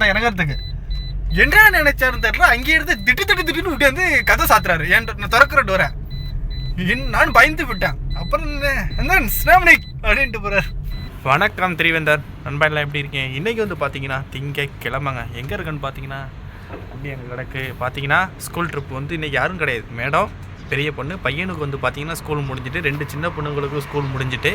நான் இறங்குறதுக்கு. என்ன நினைச்சாருன்னு தெரியல. அங்கேயே இருந்து திட்டு திட்டு திட்டுன்னு விட்டு வந்து கதை சாத்துறாரு. என் நான் திறக்கிற டோரை நான் பயந்து விட்டேன். அப்புறம் என்ன? ஸ்னாமனிக் அப்படின்ட்டு போறாரு. வணக்கம் திரிவேந்தர். நண்பா எப்படி இருக்கேன் இன்றைக்கி வந்து பார்த்தீங்கன்னா திங்க கிளம்புங்க எங்கே இருக்குன்னு பார்த்தீங்கன்னா அப்படி எங்கள் கிடக்கு. பார்த்தீங்கன்னா ஸ்கூல் ட்ரிப் வந்து இன்றைக்கி யாரும் கிடையாது. மேடம் பெரிய பொண்ணு பையனுக்கு வந்து பார்த்தீங்கன்னா ஸ்கூல் முடிஞ்சிட்டு ரெண்டு சின்ன பொண்ணுங்களுக்கும் ஸ்கூல் முடிஞ்சிட்டு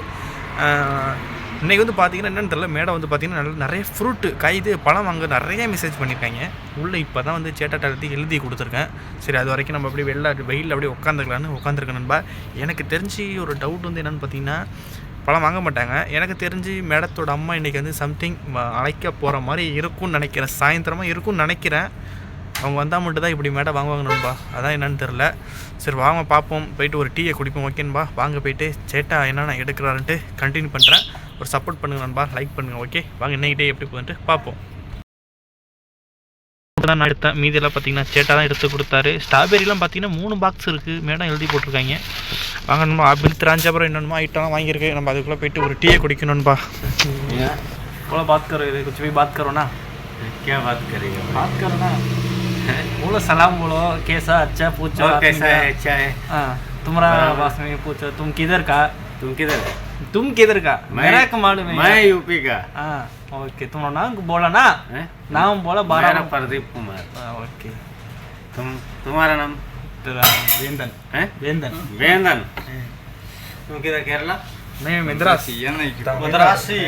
இன்றைக்கி வந்து பார்த்தீங்கன்னா என்னென்னு தெரியல மேடம் வந்து பார்த்தீங்கன்னா நல்ல நிறைய ஃப்ரூட்டு கைது பழம் வாங்க நிறைய மெசேஜ் பண்ணியிருக்காங்க உள்ளே இப்போ தான் வந்து சேட்டா எழுதி எழுதி கொடுத்துருக்கேன். சரி அது வரைக்கும் நம்ம அப்படியே வெளில வெயிலில் அப்படியே உட்காந்துக்கலான்னு உட்காந்துருக்கேன் நண்பா. எனக்கு தெரிஞ்சு ஒரு டவுட் வந்து என்னென்னு பார்த்தீங்கன்னா பழம் வாங்க மாட்டாங்க. எனக்கு தெரிஞ்சு மேடத்தோட அம்மா இன்றைக்கி வந்து சம்திங் அழைக்க போகிற மாதிரி இருக்கும்னு நினைக்கிறேன். சாயந்தரமாக இருக்கும்னு நினைக்கிறேன். அவங்க வந்தால் மட்டும் தான் இப்படி மேடம் வாங்குவாங்க நண்பா. அதான் என்னன்னு தெரில சரி வாங்க பார்ப்போம் போயிட்டு ஒரு டீயை குடிப்போம். ஓகேன்பா வாங்க போயிட்டு சேட்டா என்னென்ன எடுக்கிறாருன்ட்டு கண்டினியூ பண்ணுறேன் ஒரு சப்போர்ட் பண்ணுங்க நண்பா லைக் பண்ணுங்கள் ஓகே வாங்க இன்னைக்கு டே எப்படி போகுதுன்ட்டு பார்ப்போம் தான் நான் எடுத்தேன் மீதியெல்லாம் பார்த்தீங்கன்னா சேட்டா தான் எடுத்து கொடுத்தாரு ஸ்ட்ராபெரிலாம் பார்த்தீங்கன்னா மூணு பாக்ஸ் இருக்குது மேடம் எழுதி போட்டிருக்காங்க வாங்க நம்ம பில் திராஞ்சாபுரம் என்னென்னமோ ஐட்டம்லாம் வாங்கியிருக்கு நம்ம அதுக்குள்ளே போயிட்டு ஒரு டீயை குடிக்கணும்பா बोला बात करो इधर कुछ भी बात करो ना क्या बात करेगा बात करो ना बोलो सलाम बोलो कैसा अच्छा पूछो और आदमी कैसा का। है अच्छा है हाँ तुम्हारा बराबर। पास में पूछो तुम किधर का तुम किधर है तुम किधर का मेरा कमांड में मैं यूपी का हाँ ओके तुम नाम बोला ना नाम बोला बारह मेरा प्रदीप कुमार ओके तुम तुम्हारा नाम तेरा वेंदन है वेंदन वेंदन तुम किधर केरला नहीं मद्रासी ये नहीं मद्रासी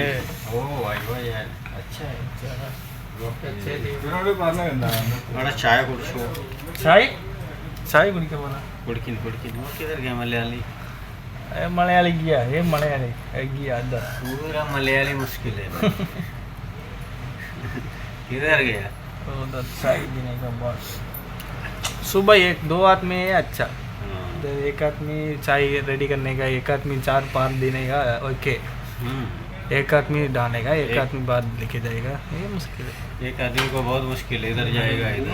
ओ भाई भाई यार अच्छा है बड़ा चाय कुछ चाय चाय कुछ क्या बोला कुड़किन कुड़किन किधर मलयाली गया ये मलयाली गया अंदर पूरा मलयाली मुश्किल है किधर गया उधर चाय पीने का बहुत सुबह एक दो आदमी है अच्छा एक आदमी चाय रेडी करने का एक आदमी चार पान देने का ओके। एक आदमी डालने का एक एक- आदमी बाद लेके जाएगा ये मुश्किल है एक आदमी को बहुत मुश्किल है इधर जाएगा इधर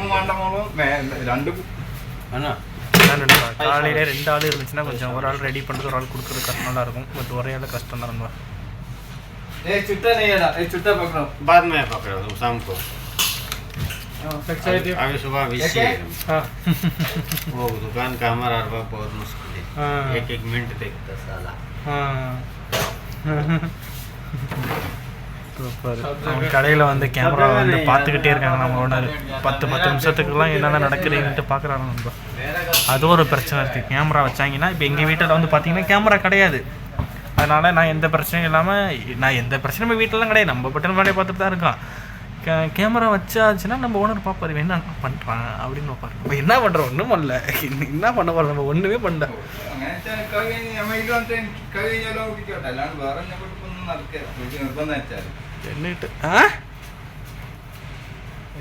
है ना அதான் நண்பா காலையில ரெண்டு ஆள் இருந்துச்சுன்னா கொஞ்சம் ஒரு ஆள் ரெடி பண்ணுறது ஒரு ஆள் கொடுக்குறது கஷ்டம் நல்லா இருக்கும் பட் ஒரே ஆள் கஷ்டம் தான் நண்பா बाद में पकड़ा तुम शाम को अभी अभी सुबह बिजी है हाँ वो दुकान का हमारा अरबा बहुत मुश्किल है हाँ एक एक मिनट देखता साला சூப்பர் அவங்க கடையில் வந்து கேமரா வந்து பார்த்துக்கிட்டே இருக்காங்க நம்ம ஓனர் பத்து பத்து நிமிஷத்துக்குலாம் என்னென்ன நடக்குதுன்ட்டு பார்க்குறாங்க நண்பா அது ஒரு பிரச்சனை இருக்குது கேமரா வச்சாங்கன்னா இப்போ எங்கள் வீட்டில் வந்து பார்த்தீங்கன்னா கேமரா கிடையாது அதனால் நான் எந்த பிரச்சனையும் இல்லாமல் நான் எந்த பிரச்சனையும் வீட்டிலலாம் கிடையாது நம்ம பட்டன் வேலையை பார்த்துட்டு தான் இருக்கோம் கே கேமரா வச்சாச்சுன்னா நம்ம ஓனர் பார்ப்பாரு என்ன பண்ணுறான் அப்படின்னு பார்ப்பாரு நம்ம என்ன பண்ணுறோம் ஒன்றும் பண்ணல என்ன பண்ண போகிறோம் நம்ம ஒன்றுமே பண்ணல என்னகிட்ட ஆ?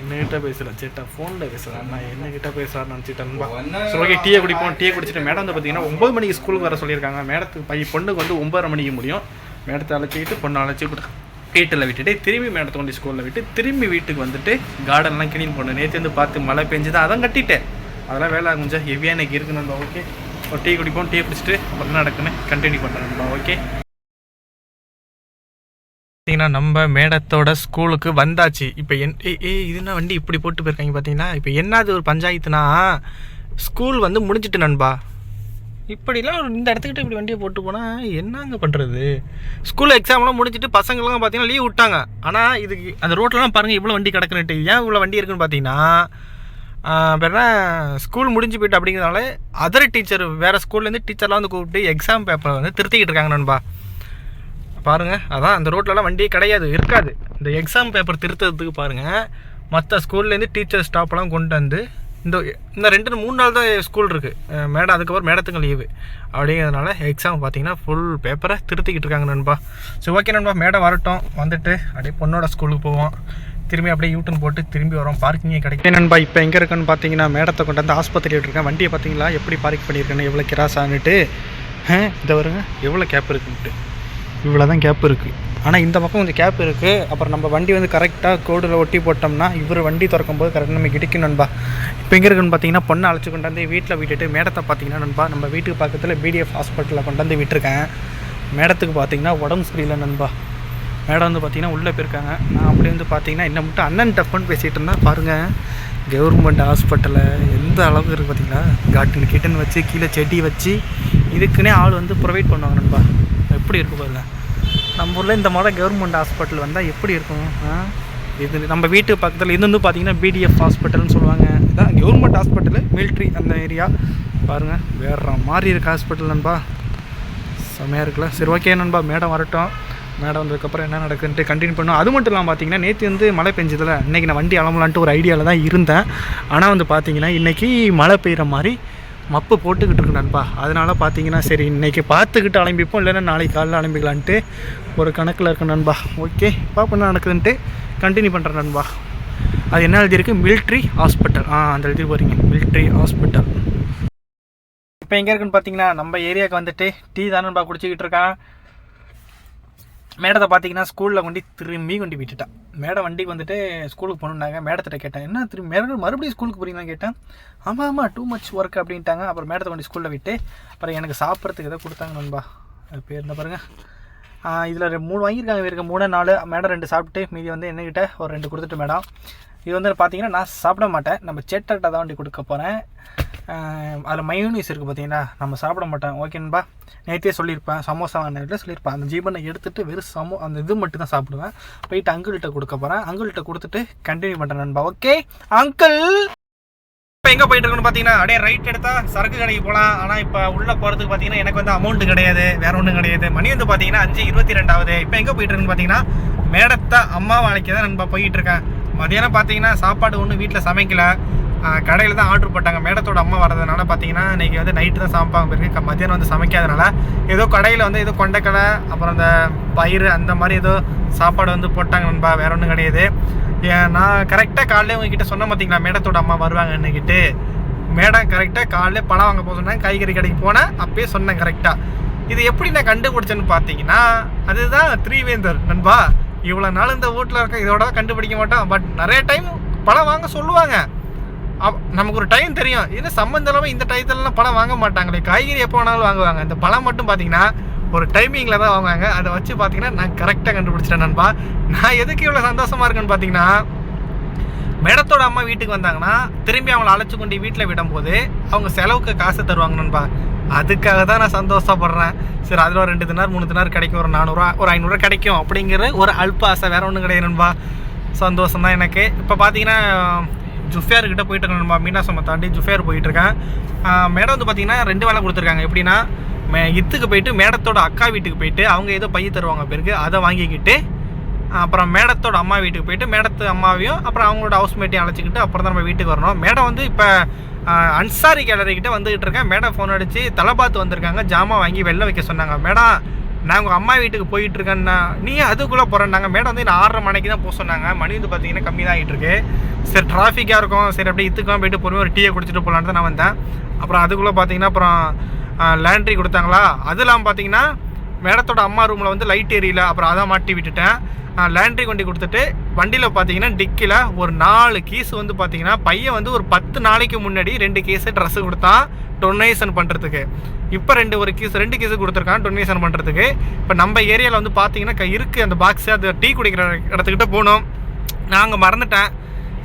என்னகிட்ட பேசல சேட்டா ஃபோனில் பேசுகிறேன் நான் என்னகிட்ட பேசுகிறான்னு நினச்சிட்டேன்பா சரி ஓகே டீயை குடிப்போம். டீயை குடிச்சிட்டு மேடம் வந்து பார்த்தீங்கன்னா ஒம்பது மணிக்கு ஸ்கூலுக்கு வர சொல்லியிருக்காங்க. மேடத்துக்கு பை பொண்ணுக்கு வந்து ஒம்பதரை மணிக்கு முடியும். மேடத்தை அழைச்சிக்கிட்டு பொண்ணை அழைச்சிக்கிட்டு வீட்டில் விட்டுட்டு திரும்பி மேடத்தை கொண்டு ஸ்கூலில் விட்டு திரும்பி வீட்டுக்கு வந்துட்டு கார்டன்லாம் க்ளீன் பண்ணு. நேற்று வந்து பார்த்து மழை பெஞ்சுதான் அதான் கட்டிட்டேன். அதெல்லாம் வேலை கொஞ்சம் ஹெவியாக இன்னைக்கு இருக்கு நண்பா. ஓகே ஒரு டீ குடிப்போம். டீ குடிச்சிட்டு அப்புறம் நடக்குன்னு கண்டினியூ பண்ணுறேன் ஓகே பார்த்தீங்கன்னா நம்ம மேடத்தோட ஸ்கூலுக்கு வந்தாச்சு. இப்போ என் ஏ ஏ இது என்ன வண்டி இப்படி போட்டு போயிருக்காங்க பார்த்தீங்கன்னா இப்போ என்னது ஒரு பஞ்சாயத்துனா ஸ்கூல் வந்து முடிஞ்சிட்டு நண்பா. இப்படிலாம் இந்த இடத்துக்கிட்ட இப்படி வண்டியை போட்டு போனால் என்னங்க பண்ணுறது ஸ்கூல் எக்ஸாம்லாம் முடிச்சுட்டு பசங்களாம் பார்த்தீங்கன்னா லீவ் விட்டாங்க. ஆனால் இதுக்கு அந்த ரோட்லலாம் பாருங்கள் இவ்வளோ வண்டி கிடக்குன்னுட்டு ஏன் இவ்வளோ வண்டி இருக்குன்னு பார்த்தீங்கன்னா வேறு ஸ்கூல் முடிஞ்சு போயிட்டு அப்படிங்கிறதுனால அதர் டீச்சர் வேறு ஸ்கூல்லேருந்து டீச்சர்லாம் வந்து கூப்பிட்டு எக்ஸாம் பேப்பரை வந்து திருத்திக்கிட்டு இருக்காங்க நண்பா. பாருங்கள் அதான் அந்த ரோட்லலாம் வண்டியே கிடையாது இருக்காது. இந்த எக்ஸாம் பேப்பர் திருத்தறதுக்கு பாருங்கள் மற்ற ஸ்கூல்லேருந்து டீச்சர் ஸ்டாஃப்லாம் கொண்டு வந்து இந்த இந்த ரெண்டு மூணு நாள் தான் ஸ்கூல் இருக்குது மேடம் அதுக்கப்புறம் மேடத்துக்கு லீவு அப்படிங்கிறதுனால எக்ஸாம் பார்த்தீங்கன்னா ஃபுல் பேப்பரை திருத்திக்கிட்டு இருக்காங்க நண்பா. சரி ஓகே நண்பா மேடம் வரட்டும். வந்துட்டு அப்படியே பொண்ணோட ஸ்கூலுக்கு போவோம். திரும்பி அப்படியே யூட்டன் போட்டு திரும்பி வரோம். பார்க்கிங்கே கிடைக்கும் நண்பா இப்போ எங்கே இருக்குன்னு பார்த்தீங்கன்னா மேடத்தை கொண்டு வந்து ஆஸ்பத்திரி விட்டுருக்கேன். வண்டியை பார்த்தீங்களா எப்படி பார்க் பண்ணியிருக்கேன்னு? எவ்வளோ கிராஸான்னுட்டு இதை வருங்க எவ்வளோ கேப் இருக்குன்ட்டு இவ்வளோ தான் கேப் இருக்குது ஆனால் இந்த பக்கம் கொஞ்சம் கேப் இருக்குது அப்புறம் நம்ம வண்டி வந்து கரெக்டாக கோடில் ஒட்டி போட்டோம்னா இவர் வண்டி திறக்கும் போது கரெக்டாக நம்ம இடிக்கும் நண்பா. இப்போ எங்கே இருக்குன்னு பார்த்தீங்கன்னா பொண்ணை அழைச்சி கொண்டாந்து வீட்டில் விட்டுட்டு மேடத்தை பார்த்தீங்கன்னா நண்பா நம்ம வீட்டுக்கு பக்கத்தில் பிடிஎஃப் ஹாஸ்பிட்டலில் கொண்டாந்து விட்டுருக்கேன். மேடத்துக்கு பார்த்தீங்கன்னா உடம்பு சரியில்லை நண்பா. மேடம் வந்து பார்த்தீங்கன்னா உள்ளே போயிருக்காங்க. நான் அப்படி வந்து பார்த்தீங்கன்னா என்ன மட்டும் அண்ணன் டப்புன்னு பேசிகிட்டு இருந்தால் பாருங்கள் கவர்மெண்ட் ஹாஸ்பிட்டலில் எந்த அளவுக்கு இருக்குது பார்த்தீங்களா காட்டில் கிட்டன் வச்சு கீழே செடி வச்சு இதுக்குன்னே ஆள் வந்து ப்ரொவைட் பண்ணுவாங்க நண்பா. எப்படி இருக்கும் பாருங்க? நம்ம ஊரில் இந்த மாதிரி கவர்மெண்ட் ஹாஸ்பிட்டல் வந்தால் எப்படி இருக்கும்? இது நம்ம வீட்டு பக்கத்தில் இது வந்து பார்த்தீங்கன்னா பிடிஎஃப் ஹாஸ்பிட்டல்னு சொல்லுவாங்க. இதான் கவர்மெண்ட் ஹாஸ்பிட்டலு மிலிட்ரி அந்த ஏரியா பாருங்கள் வேற மாதிரி இருக்க ஹாஸ்பிட்டல் நண்பா. செம்மையாக இருக்குல்ல. சரி ஓகே நண்பா மேடம் வரட்டும். மேடம் வந்ததுக்கப்புறம் என்ன நடக்குன்ட்டு கண்டினியூ பண்ணும் அது மட்டும் இல்லாமல் பார்த்தீங்கன்னா நேற்று வந்து மழை பெஞ்சதில் இன்றைக்கி நான் வண்டி அளமலான்ட்டு ஒரு ஐடியாவில் தான் இருந்தேன். ஆனால் வந்து பார்த்தீங்கன்னா இன்றைக்கி மழை பெய்கிற மாதிரி மப்பு போட்டுக்கிட்டு இருக்கு நண்பா. அதனால் பார்த்தீங்கன்னா சரி இன்றைக்கி பார்த்துக்கிட்டு அலம்பிப்போம். இல்லைன்னா நாளைக்கு காலைல அலம்பிக்கலான்ட்டு ஒரு கணக்கில் இருக்கு நண்பா. ஓகே பாப்பா என்ன நடக்குதுன்ட்டு. கண்டினியூ பண்ணுறேன் நண்பா. அது என்ன எழுதியிருக்கு? மிலிட்ரி ஹாஸ்பிட்டல் ஆ அந்த எழுதி போகிறீங்க மிலிட்ரி ஹாஸ்பிட்டல் இப்போ எங்கே இருக்குன்னு பார்த்தீங்கன்னா நம்ம ஏரியாவுக்கு வந்துட்டு டீ தானே நண்பா குடிச்சிக்கிட்டு இருக்கான். மேடத்தை பார்த்தீங்கன்னா ஸ்கூலில் கொண்டு திரும்பி கொண்டு விட்டுட்டான் மேடம் வண்டிக்கு வந்துட்டு ஸ்கூலுக்கு போகணுன்னாங்க மேடத்திட்ட கேட்டேன் என்ன திரும்பி மேடம் மறுபடியும் ஸ்கூலுக்கு போகிறீங்களான்னு கேட்டேன். ஆமாம் ஆமாம் டூ மச் ஒர்க் அப்படின்ட்டாங்க. அப்புறம் மேடத்தை கொண்டு ஸ்கூலில் விட்டு அப்புறம் எனக்கு சாப்பிட்றதுக்கு எதோ கொடுத்தாங்க நண்பா. அது பேர் என்ன பாருங்கள் இதில் மூணு வாங்கியிருக்காங்க இருக்க மூணு நாலு மேடம் ரெண்டு சாப்பிட்டு மீதி வந்து என்னக்கிட்ட ஒரு ரெண்டு கொடுத்துட்டு மேடம். இது வந்து பார்த்தீங்கன்னா நான் சாப்பிட மாட்டேன். நம்ம சேட்டர்கிட்ட தான் வண்டி கொடுக்க போகிறேன் அதில் மயோனிஸ் இருக்குது பார்த்தீங்கன்னா நம்ம சாப்பிட மாட்டோம். ஓகேன்பா நேற்றே சொல்லியிருப்பேன். சமோசா நேரத்தில் சொல்லியிருப்பேன். அந்த ஜீவனை எடுத்துகிட்டு வெறும் சமோ அந்த இது மட்டும் தான் சாப்பிடுவேன். போயிட்டு அங்கிள்கிட்ட கொடுக்க போகிறேன் அங்கிள்கிட்ட கொடுத்துட்டு கண்டினியூ பண்ணுறேன் நண்பா. ஓகே அங்கிள் இப்போ எங்கே போயிட்டு இருக்குன்னு பார்த்தீங்கன்னா அப்படியே ரைட் எடுத்தால் சரக்கு கடைக்கு போகலாம் ஆனால் இப்போ உள்ளே போகிறதுக்கு பார்த்தீங்கன்னா எனக்கு வந்து அமௌண்ட் கிடையாது. வேற ஒன்றும் கிடையாது. மணி வந்து பார்த்தீங்கன்னா அஞ்சு இருபத்தி ரெண்டாவது இப்போ எங்கே போயிட்டு இருக்குன்னு பார்த்தீங்கன்னா மேடத்தை அம்மா வாழைக்கு தான் நண்பா போயிட்டு இருக்கேன். மதியானம் பார்த்தீங்கன்னா சாப்பாடு ஒன்றும் வீட்டில் சமைக்கல. கடையில் தான் ஆர்டர் போட்டாங்க. மேடத்தோட அம்மா வரதுனால பார்த்தீங்கன்னா இன்னைக்கு வந்து நைட்டு தான் சமைப்பாங்க பிறகு மத்தியானம் வந்து சமைக்காதனால ஏதோ கடையில் வந்து ஏதோ கொண்டக்கடை அப்புறம் அந்த பயிர் அந்த மாதிரி ஏதோ சாப்பாடு வந்து போட்டாங்க நண்பா. வேற ஒன்றும் கிடையாது. ஏன் நான் கரெக்டாக காலையில் உங்ககிட்ட சொன்ன பார்த்தீங்களா மேடத்தோட அம்மா வருவாங்க என்னக்கிட்டு. மேடம் கரெக்டாக காலையில பழம் வாங்க போக சொன்னாங்க. காய்கறி கடைக்கு போனேன். அப்பயே சொன்னேன் கரெக்டாக இது எப்படி நான் கண்டுபிடிச்சேன்னு பார்த்தீங்கன்னா அதுதான் த்ரீவேந்தர் நண்பா. இவ்வளோ நாள் இந்த வீட்டில் இருக்க இதோட கண்டுபிடிக்க மாட்டோம். பட் நிறைய டைம் பழம் வாங்க சொல்லுவாங்க. நமக்கு ஒரு டைம் தெரியும். இது சம்மந்தம் இல்லாமல் இந்த டயத்துலலாம் பழம் வாங்க மாட்டாங்களே. காய்கறி எப்போ வேணாலும் வாங்குவாங்க. இந்த பழம் மட்டும் பார்த்தீங்கன்னா ஒரு டைமிங்கில் தான் வாங்குவாங்க. அதை வச்சு பார்த்தீங்கன்னா நான் கரெக்டாக கண்டுபிடிச்சிட்டேன் நண்பா. நான் எதுக்கு இவ்வளோ சந்தோஷமாக இருக்கேன்னு பார்த்தீங்கன்னா மேடத்தோட அம்மா வீட்டுக்கு வந்தாங்கன்னா திரும்பி அவங்கள அழைச்சி கொண்டு வீட்டில் விடும்போது அவங்க செலவுக்கு காசு தருவாங்க நண்பா. அதுக்காக தான் நான் சந்தோஷப்படுறேன். சரி அதில் ஒரு ரெண்டு தினார் மூணு தினார் கிடைக்கும். ஒரு நானூறுரூவா ஒரு ஐநூறுரூவா கிடைக்கும். அப்படிங்கிற ஒரு அல்ப ஆசை வேறு ஒன்றும் கிடையாது நண்பா. சந்தோஷம் தான் எனக்கு. இப்போ பார்த்தீங்கன்னா ஜுஃபியார்கிட்ட போயிட்டு இருக்கேன் நண்பா மீனாசம்மை தாண்டி ஜுஃபியார் போயிட்டுருக்கேன். மேடம் வந்து பார்த்தீங்கன்னா ரெண்டு வேலை கொடுத்துருக்காங்க. எப்படின்னா மே இத்துக்கு போயிட்டு மேடத்தோட அக்கா வீட்டுக்கு போயிட்டு அவங்க ஏதோ பைய தருவாங்க பேருக்கு அதை வாங்கிக்கிட்டு அப்புறம் மேடத்தோட அம்மா வீட்டுக்கு போயிட்டு மேடத்து அம்மாவையும் அப்புறம் அவங்களோட ஹவுஸ்மேட்டையும் அழைச்சிக்கிட்டு அப்புறம் தான் நம்ம வீட்டுக்கு வரணும். மேடம் வந்து இப்போ அன்சாரி கேலரி கிட்ட வந்துகிட்டு இருக்கேன். மேடம் ஃபோன் அடித்து தலைபாத்து வந்திருக்காங்க. ஜாமான் வாங்கி வெளில வைக்க சொன்னாங்க. மேடம் நான் உங்கள் அம்மா வீட்டுக்கு போயிட்டு இருக்கேன்னா நீ அதுக்குள்ளே போகிறேன்னாங்க மேடம் வந்து நான் ஆறரை மணிக்கு தான் போக சொன்னாங்க. மணி வந்து பார்த்தீங்கன்னா கம்மி தான் ஆகிட்டுருக்கு சரி டிராஃபிக்காக இருக்கும். சரி அப்படியே இத்துக்கெல்லாம் போயிட்டு பொறுமையாக ஒரு டீயை குடிச்சிட்டு போகலான்னு தான் நான் வந்தேன். அப்புறம் அதுக்குள்ளே பார்த்தீங்கன்னா அப்புறம் லேண்ட்ரி கொடுத்தாங்களா? அது இல்லாமல் பார்த்தீங்கன்னா மேடத்தோட அம்மா ரூமில் வந்து லைட் எரியல அப்புறம் அதான் மாட்டி விட்டுட்டேன். லேண்ட்ரி கொண்டு கொடுத்துட்டு வண்டியில் பார்த்தீங்கன்னா டிக்கில் ஒரு நாலு கீஸ் வந்து பார்த்தீங்கன்னா பையன் வந்து ஒரு பத்து நாளைக்கு முன்னாடி ரெண்டு கீஸு ட்ரெஸ்ஸு கொடுத்தான் டொனேஷன் பண்ணுறதுக்கு இப்போ ரெண்டு ஒரு கீஸ் ரெண்டு கீஸு கொடுத்துருக்கான் டொனேஷன் பண்ணுறதுக்கு இப்போ நம்ம ஏரியாவில் வந்து பார்த்தீங்கன்னா க- அந்த பாக்ஸு அது டீ குடிக்கிற இடத்துக்கிட்ட போகணும் நான் அங்கே மறந்துட்டேன்.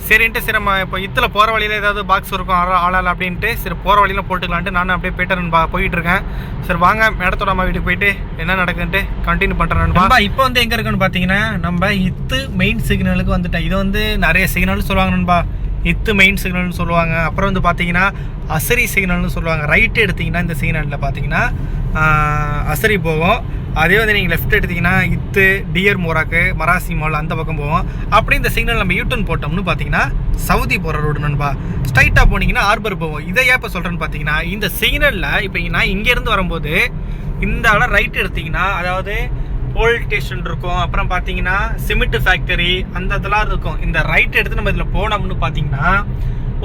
சரின்ட்டு சரி நம்ம இப்போ இத்தில் போகிற வழியில் ஏதாவது பாக்ஸ் இருக்கும் ஆளா ஆளால் அப்படின்ட்டு சரி போகிற வழியில் போட்டுக்கலான்ட்டு நானும் அப்படியே போயிட்டு பா போயிட்டு இருக்கேன் சரி வாங்க மேடத்தோட அம்மா வீட்டுக்கு போயிட்டு என்ன நடக்குன்ட்டு கண்டினியூ பண்ணுறேன் நண்பா இப்போ வந்து எங்கே இருக்குன்னு பார்த்தீங்கன்னா நம்ம இத்து மெயின் சிக்னலுக்கு வந்துட்டேன். இது வந்து நிறைய சிக்னல் சொல்லுவாங்க நண்பா. இத்து மெயின் சிக்னல்னு சொல்லுவாங்க. அப்புறம் வந்து பார்த்தீங்கன்னா அசரி சிக்னல்னு சொல்லுவாங்க. ரைட்டு எடுத்தீங்கன்னா இந்த சிக்னலில் பார்த்தீங்கன்னா அசரி போகும். அதே வந்து நீங்கள் லெஃப்ட் எடுத்தீங்கன்னா இத்து டியர் மோராக்கு மராசி மால் அந்த பக்கம் போவோம். அப்படி இந்த சிக்னல் நம்ம யூட்டன் போட்டோம்னு பார்த்தீங்கன்னா சவுதி போகிற ரோடு நண்பா. ஸ்ட்ரைட்டாக போனீங்கன்னா ஆர்பர் போவோம். இதை ஏன் இப்போ சொல்கிறேன்னு பார்த்தீங்கன்னா இந்த சிக்னலில் இப்போ நான் இங்கேருந்து வரும்போது இந்த ஆள ரைட் எடுத்தீங்கன்னா அதாவது போல் ஸ்டேஷன் இருக்கும். அப்புறம் பார்த்தீங்கன்னா சிமெண்ட் ஃபேக்டரி அந்த இதெல்லாம் இருக்கும். இந்த ரைட் எடுத்து நம்ம இதில் போனோம்னு பார்த்தீங்கன்னா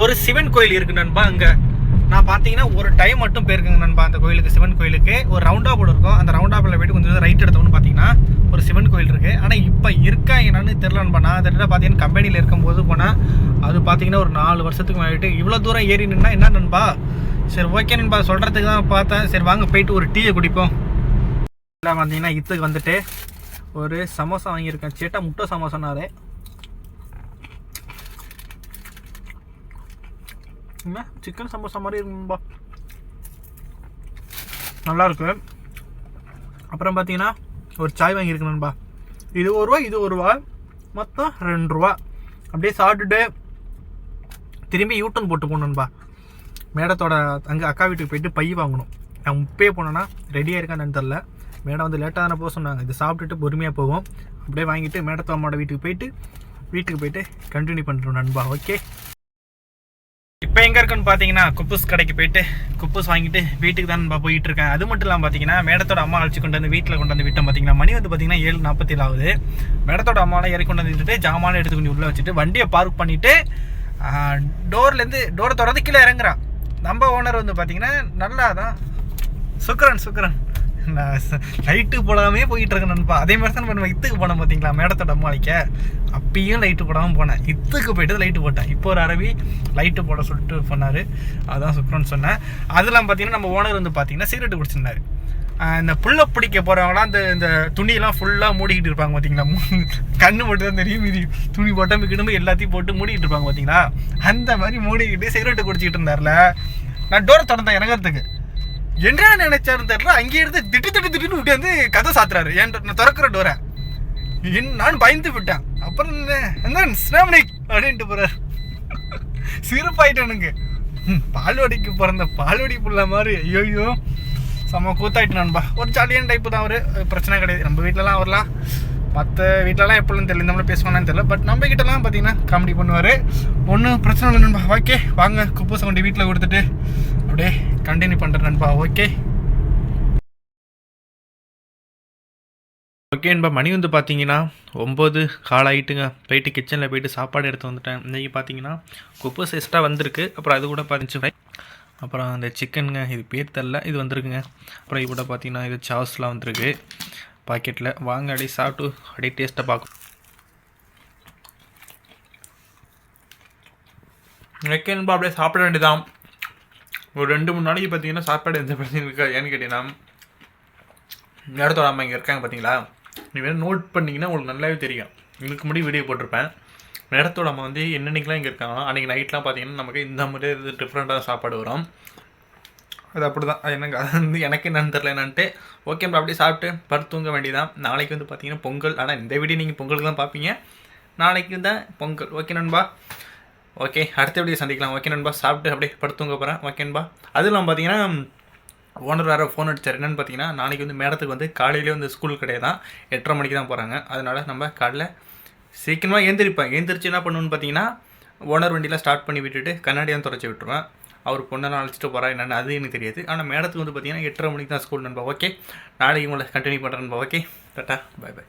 ஒரு சிவன் கோயில் இருக்கு நண்பா அங்கே. நான் பார்த்தீங்கன்னா ஒரு டைம் மட்டும் போயிருக்கேங்க நண்பா அந்த கோயிலுக்கு சிவன் கோயிலுக்கு. ஒரு ரவுண்டா போர்டு இருக்கும். அந்த ரவுண்டா போர்டில் போயிட்டு கொஞ்சம் ரைட் எடுத்தோம்னு பார்த்தீங்கன்னா ஒரு சிவன் கோயில் இருக்குது ஆனால் இப்போ இருக்கா என்னன்னு தெரில நண்பா. நான் அந்த பார்த்தீங்கன்னா கம்பெனியில் இருக்கும்போது போனால் அது பார்த்தீங்கன்னா ஒரு நாலு வருஷத்துக்கு முன்னாடி இவ்வளோ தூரம் ஏறி நின்னா என்ன நண்பா? சரி ஓகே நண்பா. சொல்கிறதுக்கு தான் பார்த்தேன். சரி வாங்க போயிட்டு ஒரு டீயை குடிப்போம். எல்லாம் பார்த்தீங்கன்னா இத்துக்கு வந்துட்டு ஒரு சமோசா வாங்கியிருக்கேன். சேட்டா முட்டை சமோசானாரு என்ன சிக்கன் சமோசா மாதிரி இருக்கும்பா நல்லாயிருக்கு அப்புறம் பார்த்தீங்கன்னா ஒரு சாய் வாங்கியிருக்கணும்பா இது ஒரு ரூபா இது ஒரு ரூபா. மொத்தம் ரெண்டு ரூபா. அப்படியே சாப்பிட்டுட்டு திரும்பி யூட்டன் போட்டு போகணும்பா மேடத்தோட அங்கே அக்கா வீட்டுக்கு போயிட்டு பை வாங்கணும். நான் இப்பயே போனேன்னா ரெடியாக இருக்கான்னு தெரில மேடம் வந்து லேட்டாக தானே போக சொன்னாங்க. இது சாப்பிட்டுட்டு பொறுமையாக போவோம். அப்படியே வாங்கிட்டு மேடத்தோட அம்மாவோட வீட்டுக்கு போயிட்டு வீட்டுக்கு போயிட்டு கண்டினியூ பண்ணுறோம் நண்பா. ஓகே இப்போ எங்கே இருக்குன்னு பார்த்தீங்கன்னா குப்பூஸ் கடைக்கு போயிட்டு குப்பூஸ் வாங்கிட்டு வீட்டுக்கு தான் நண்பா போயிட்டு இருக்கேன். அது மட்டும் இல்லாமல் பார்த்தீங்கன்னா மேடத்தோட அம்மா அழைச்சி கொண்டு வந்து வீட்டில் கொண்டு வந்து விட்டோம் பார்த்தீங்கன்னா மணி வந்து பார்த்தீங்கன்னா ஏழு நாற்பத்தி ஏழு ஆகுது. மேடத்தோட அம்மாலாம் இறக்கி கொண்டு வந்துட்டு ஜாமான் எடுத்து கொண்டு உள்ளே வச்சுட்டு வண்டியை பார்க் பண்ணிவிட்டு டோர்லேருந்து டோரை திறந்து கீழே இறங்குறான் நம்ம ஓனர் வந்து பார்த்தீங்கன்னா நல்லா தான் சுக்கரன் சுக்கரன். நான் லைட்டு போடாமே போயிட்டு இருக்கேன் நண்பா. அதே மாதிரி தான் நம்ம இத்துக்கு போனோம் பார்த்தீங்களா மேடத்தோட அம்மாளிக்க அப்பயும் லைட்டு போடாமல் போனேன். இத்துக்கு போயிட்டு லைட்டு போட்டேன். இப்போ ஒரு அரவி லைட்டு போட சொல்லிட்டு போனார். அதான் சுக்கரன் சொன்னேன். அதெல்லாம் பார்த்தீங்கன்னா நம்ம ஓனர் வந்து பார்த்தீங்கன்னா சிகரெட் குடிச்சிருந்தாரு. இந்த புல்லை பிடிக்க போகிறவங்களாம் அந்த இந்த துணியெல்லாம் ஃபுல்லாக மூடிக்கிட்டு இருப்பாங்க பார்த்தீங்களா கண்ணு மட்டும் தான் தெரியும். மீதி துணி போட்டாமல் கிடம்பு எல்லாத்தையும் போட்டு மூடிக்கிட்டு இருப்பாங்க பார்த்தீங்களா அந்த மாதிரி மூடிக்கிட்டு சிகரெட்டு குடிச்சிக்கிட்டு இருந்தார்ல. நான் டோரை திறந்தேன் இறங்குறதுக்கு. என்ன நினைச்சாருன்னு தெரியல அங்கே இருந்து திட்டு திட்டு திட்டுன்னு விட்டு வந்து கதை சாத்துறாரு. என் நான் திறக்கிற டோரை? என் நான் பயந்து விட்டேன். அப்புறம் என்ன? என்ன ஸ்னாமனிக் அப்படின்ட்டு போறாரு. சிறப்பாயிட்டானுங்க ம், பால்வாடிக்கு பிறந்த பால்வாடி புள்ள மாதிரி. ஐயோ செம்ம கூத்தாயிட்டு நண்பா. ஒரு ஜாலியான டைப்பு தான் அவரு. பிரச்சனை கிடையாது. நம்ம வீட்டிலலாம் அவர்லாம் மற்ற வீட்டிலலாம் எப்படின்னு தெரியல இந்த மாதிரி பேசுவாங்கன்னு தெரியல. பட் நம்ம கிட்டலாம் பார்த்தீங்கன்னா காமெடி பண்ணுவார். ஒன்றும் பிரச்சனை இல்லை நண்பா. ஓகே வாங்க. குப்பை கொண்டு வீட்டில் கொடுத்துட்டு அப்படியே கண்டினியூ பண்ணுறேன் நண்பா ஓகே? ஓகே நண்பா மணி வந்து பார்த்தீங்கன்னா ஒம்பது கால் ஆகிட்டுங்க போயிட்டு கிச்சனில் போயிட்டு சாப்பாடு எடுத்து வந்துட்டேன். இன்றைக்கி பார்த்தீங்கன்னா குப்பஸ் எக்ஸ்ட்ரா வந்திருக்கு. அப்புறம் அது கூட பார்த்துச்சு ஃப்ரை அப்புறம் அந்த சிக்கனுங்க இது பேர் தெரில இது வந்திருக்குங்க. அப்புறம் இது கூட பார்த்தீங்கன்னா இது சாஸ்லாம் வந்திருக்கு. பாக்கெட்டில் வாங்க அப்படியே சாப்பிட்டு அப்படியே டேஸ்ட்டாக பார்க்கும் ஓகே நண்பா அப்படியே சாப்பிட வேண்டியதான் ஒரு ரெண்டு மூணு நாளைக்கு பார்த்தீங்கன்னா சாப்பாடு எந்த பிரச்சனையும் இருக்கா? ஏன்னு கேட்டீங்கன்னா நேரத்தோட அம்மா இங்கே இருக்காங்க பார்த்தீங்களா நீ வேணும் நோட் பண்ணிங்கன்னா உங்களுக்கு நல்லாவே தெரியும். இதுக்கு முன்னாடி வீடியோ போட்டிருப்பேன். நேரத்தோட அம்மா வந்து என்னென்னைக்கெலாம் இங்கே இருக்காங்க அன்றைக்கி நைட்லாம் பார்த்தீங்கன்னா நமக்கு இந்த மாதிரி இது டிஃப்ரெண்ட்டாக சாப்பாடு வரும். அது அப்படி தான் அது எனக்கு அது வந்து எனக்கு என்னன்னு தெரில என்னன்ட்டு. ஓகே அப்படியே சாப்பிட்டு படுத்து தூங்க வேண்டியதான் நாளைக்கு வந்து பார்த்தீங்கன்னா பொங்கல். ஆனால் இந்த வீடியோ நீங்கள் பொங்கலுக்கு தான் பார்ப்பீங்க நாளைக்கு தான் பொங்கல். ஓகே நண்பா. ஓகே அடுத்த வீடியோ சந்திக்கலாம். ஓகே நண்பா சாப்பிட்டு அப்படியே படுத்து தூங்க போகிறேன் ஓகேன்பா அதுவும் இல்லாமல் பார்த்தீங்கன்னா ஓனர் வேறு ஃபோன் அடித்தார் என்னென்னு பார்த்தீங்கன்னா நாளைக்கு வந்து மேடத்துக்கு வந்து காலையிலே வந்து ஸ்கூல் கிடையாது. தான் எட்டரை மணிக்கு தான் போகிறாங்க அதனால் நம்ம காலைல சீக்கிரமாக எழுந்திரிப்பேன் எழுந்திரிச்சு என்ன பண்ணுன்னு பார்த்தீங்கன்னா ஓனர் வண்டியில் ஸ்டார்ட் பண்ணி விட்டுட்டு கண்ணாடியாக தொடச்சி விட்டுருவேன். அவர் பொண்ணெல்லாம் அழைச்சிட்டு போகிறா என்னென்னு அது எனக்கு தெரியாது. ஆனால் மேடத்துக்கு வந்து பார்த்தீங்கன்னா எட்டரை மணிக்கு தான் ஸ்கூல் நண்பா. ஓகே நாளைக்கு உங்களை கண்டினியூ பண்ணுறேன் நண்பா. Okay tata. By by